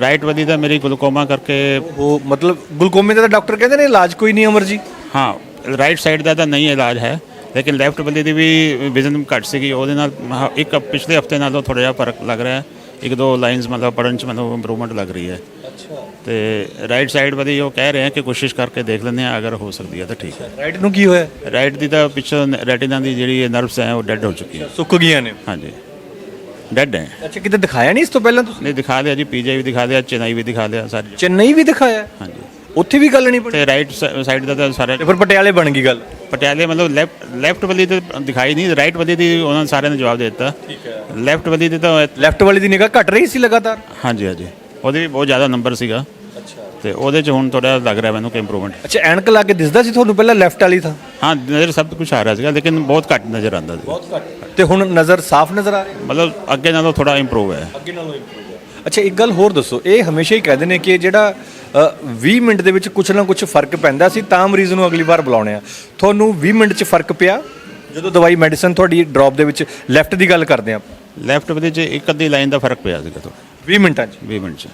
Right ਵਧੀ ਤਾਂ ਮੇਰੀ ਗਲੂਕੋਮਾ ਕਰਕੇ ਉਹ ਮਤਲਬ ਗਲੂਕੋਮੇ ਦਾ ਡਾਕਟਰ ਕਹਿੰਦੇ ਨੇ ਇਲਾਜ ਕੋਈ ਨਹੀਂ ਅਮਰ ਜੀ। ਹਾਂ ਰਾਈਟ ਸਾਈਡ ਦਾ ਤਾਂ ਨਹੀਂ ਇਲਾਜ ਹੈ ਲੇਕਿਨ ਲੈਫਟ ਬੰਦੇ ਦੀ ਵੀ ਵਿਜ਼ਨ ਘੱਟ ਸੀਗੀ ਉਹਦੇ ਨਾਲ ਇੱਕ ਪਿਛਲੇ ਹਫ਼ਤੇ ਨਾਲੋਂ ਥੋੜਾ ਜਿਹਾ ਫ਼ਰਕ ਲੱਗ ਰਿਹਾ ਹੈ ਇੱਕ ਦੋ ਲਾਈਨਸ ਮਤਲਬ ਪੜਨ ਚ ਮਤਲਬ ਇੰਪਰੂਵਮੈਂਟ ਲੱਗ ਰਹੀ ਹੈ। ਅੱਛਾ। ਤੇ ਰਾਈਟ ਸਾਈਡ ਵਧੀ ਉਹ ਕਹਿ ਰਹੇ ਹੈ ਕਿ ਕੋਸ਼ਿਸ਼ ਕਰਕੇ ਦੇਖ ਲੈਂਦੇ ਆ ਅਗਰ ਹੋ ਸਕਦੀ ਹੈ ਤਾਂ ਠੀਕ ਹੈ। ਰਾਈਟ ਨੂੰ ਕੀ ਹੋਇਆ? ਰਾਈਟ ਦੀ ਤਾਂ ਪਿੱਛੋਂ ਰੈਟੀਨਾ ਦੀ ਜਿਹੜੀ ਨਰਵਸ ਹੈ ਉਹ ਡੈਡ ਹੋ ਚੁੱਕੀ ਹੈ। ਸੁੱਕ ਗਈਆਂ ਨੇ। ਹਾਂਜੀ। ਡੈਡ ਹੈ ਅੱਛਾ ਕਿਤੇ ਦਿਖਾਇਆ ਨਹੀਂ ਇਸ ਤੋਂ ਪਹਿਲਾਂ ਤੁਸੀਂ ਨਹੀਂ ਦਿਖਾ ਦਿਆ ਜੀ ਪੀਜੀ ਵੀ ਦਿਖਾ ਦਿਆ ਚੇਨਈ ਵੀ ਦਿਖਾ ਦਿਆ ਸਾਰੇ ਚੇਨਈ ਵੀ ਦਿਖਾਇਆ ਹਾਂਜੀ ਉੱਥੇ ਵੀ ਗੱਲ ਨਹੀਂ ਬਣੀ ਤੇ ਰਾਈਟ ਸਾਈਡ ਦਾ ਤਾਂ ਸਾਰੇ ਤੇ ਫਿਰ ਪਟਿਆਲੇ ਬਣ ਗਈ ਗੱਲ ਪਟਿਆਲੇ ਮਤਲਬ ਲੈਫਟ ਲੈਫਟ ਵਾਲੀ ਤੇ ਦਿਖਾਈ ਨਹੀਂ ਰਾਈਟ ਵਾਲੀ ਦੀ ਉਹਨਾਂ ਸਾਰਿਆਂ ਨੇ ਜਵਾਬ ਦੇ ਦਿੱਤਾ ਠੀਕ ਹੈ ਲੈਫਟ ਵਾਲੀ ਦੀ ਤਾਂ ਲੈਫਟ ਵਾਲੀ ਦੀ ਨਿਗਾਹ ਘਟ ਰਹੀ ਸੀ ਲਗਾਤਾਰ ਹਾਂਜੀ ਹਾਂਜੀ ਉਹਦੇ ਵੀ ਬਹੁਤ ਜ਼ਿਆਦਾ ਨੰਬਰ ਸੀਗਾ ਅੱਛਾ ਤੇ ਉਹਦੇ ਚ ਹੁਣ ਥੋੜਾ ਲੱਗ ਰਿਹਾ ਮੈਨੂੰ ਕਿ ਇੰਪਰੂਵਮੈਂਟ ਅੱਛਾ ਐਨਕ ਲਾ ਕੇ ਦਿਸਦਾ ਸੀ ਤੁਹਾਨੂੰ ਪਹਿਲਾਂ ਲੈਫਟ ਵਾਲੀ ਥਾਂ ਹਾਂ ਨਜ਼ਰ ਸਭ ਕੁਝ ਆ ਰਿਹਾ ਸੀਗਾ ਲੇਕਿਨ ਬਹੁਤ ਘੱਟ ਨਜ਼ਰ ਆਉਂਦਾ ਸੀ। ਬਹੁਤ ਘੱਟ। ਤੇ ਹੁਣ ਨਜ਼ਰ ਸਾਫ਼ ਨਜ਼ਰ ਆ ਰਹੀ ਹੈ? ਮਤਲਬ ਅੱਗੇ ਨਾਲੋਂ ਥੋੜਾ ਇੰਪਰੂਵ ਹੈ। ਅੱਗੇ ਨਾਲੋਂ ਇੰਪਰੂਵ ਹੈ। ਅੱਛਾ ਇੱਕ ਗੱਲ ਹੋਰ ਦੱਸੋ ਇਹ ਹਮੇਸ਼ਾ ਹੀ ਕਹਿੰਦੇ ਨੇ ਕਿ ਜਿਹੜਾ ਅ, 20 ਮਿੰਟ ਦੇ ਵਿੱਚ ਕੁਝ ਨਾ ਕੁਝ ਫ਼ਰਕ ਪੈਂਦਾ ਸੀ ਤਾਂ ਮਰੀਜ਼ ਨੂੰ ਅਗਲੀ ਵਾਰ ਬੁਲਾਉਣੇ ਆ। ਤੁਹਾਨੂੰ 20 ਮਿੰਟ 'ਚ ਫ਼ਰਕ ਪਿਆ? ਜਦੋਂ ਦਵਾਈ ਮੈਡੀਸਨ ਤੁਹਾਡੀ ਡ੍ਰੌਪ ਦੇ ਵਿੱਚ ਲੈਫਟ ਦੀ ਗੱਲ ਕਰਦੇ ਆ ਲੈਫਟ ਚ ਇੱਕ ਅੱਧੀ ਲਾਈਨ ਦਾ ਫ਼ਰਕ ਪਿਆ ਸੀਗਾ। ਤੋਂ 20 ਮਿੰਟਾਂ 'ਚ? 20 ਮਿੰਟ ਚ।